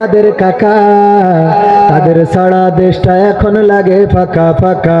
তাদের কাকা তাদের সারা দেশটা এখন লাগে ফাঁকা ফাঁকা।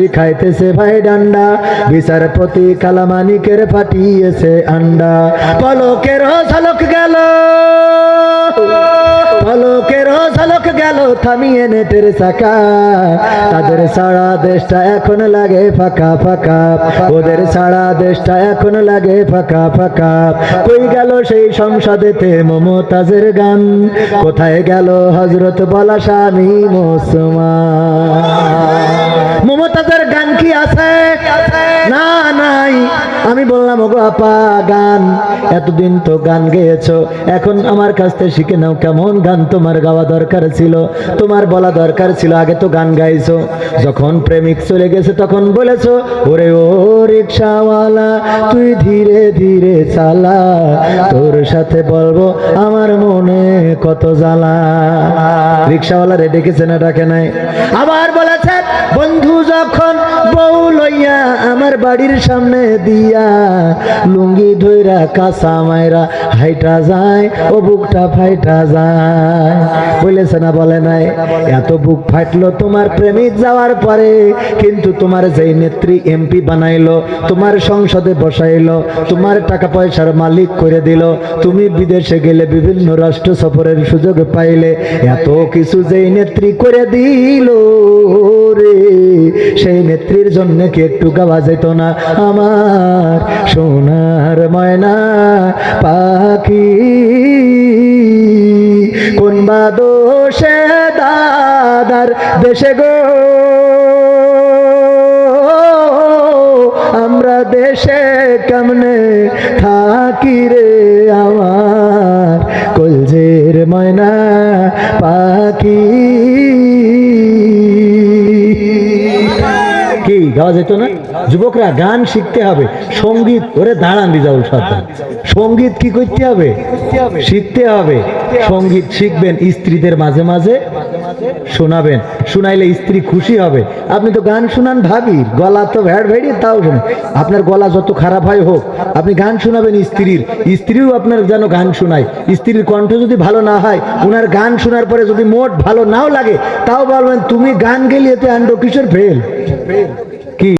খাইতেছে ভাই ডান্ডা। বিচারপতি কালামানিকের ফাটিয়েছে আন্ডা। পলকের ঝলক গেল। পলকের ঝলক গেল থামিয়ে নেটের চাকা। তাদের সারা দেশটা এখন লাগে ফাঁকা ফাঁকা। ওদের সারা দেশটা এখন লাগে ফাঁকা ফাঁকা। কই গেল সেই সংসদেতে মমতাজের গান? কোথায় গেল হজরত বলা স্বামী মুসলমান? মমতাজের গান কি আছে? না নাই। আমি বললাম, ওগো আপা, গান। এতদিন তো গান গেয়েছো। এখন আমার কাছ থেকে শিখে নাও কেমন গান তোমার গাওয়া দরকার ছিল। তোমার বলা দরকার ছিল, আগে তো গান গাইছো। যখন প্রেমিক চলে গেছে, তখন বলেছ, ওরে ও রিক্সাওয়ালা, তুই ধীরে ধীরে চালা। তোর সাথে বলব, আমার মনে কত জ্বালা। রিক্সাওয়ালা রে ডেকেছে না, ডাকে নাই। আবার বলেছে, বন্ধু যখন বউ লইয়া আমার বাড়ির সামনে দিয়া লুঙ্গি ধইরা কাঁচা মায়েরা হাইটা যায়, ও বুকটা ফাইটা যায়। বলেছে না বলে নাই, এত বুক ফাটলো তোমার প্রেমিক যাওয়ার পরে, কিন্তু তোমার যেই নেত্রী এমপি বানাইলো, তোমার সংসদে বসাইলো, তোমার টাকা পয়সার মালিক করে দিল, তুমি বিদেশে গেলে বিভিন্ন রাষ্ট্র সফরের সুযোগ পাইলে, এত কিছু যেই নেত্রী করে দিল রে, সেই নেত্রীর জন্য কি একটু গাওয়া যেত না? আমার সোনার ময়না পাখি। কোন বা দোষে দাদার দেশে গো? আমরা দেশে কেমনে থাকি রে আমার? কলজের ময়না পাখি। গাওয়া যেত না? যুবকরা গান শিখতে হবে। সংগীত, ওরে দাঁড়ান রিজাউল সর্দার সংগীত কি করতে হবে? শিখতে হবে। সংগীত শিখবেন স্ত্রীদের মাঝে মাঝে, শোনাবেন। শোনাইলে স্ত্রী খুশি হবে। আপনি তো গান শুনান ভাবির গলা তো ভেড়ি তাও শুনে আপনার গলা যত খারাপ হয় হোক, আপনি গান শোনাবেন স্ত্রীর। স্ত্রীও আপনার যেন গান শোনায়। স্ত্রীর কণ্ঠ যদি ভালো না হয় ওনার গান শোনার পরে যদি মোট ভালো নাও লাগে, তাও বলবেন, তুমি গান গেলিয়েতে আন্ড কিশোর ফেল।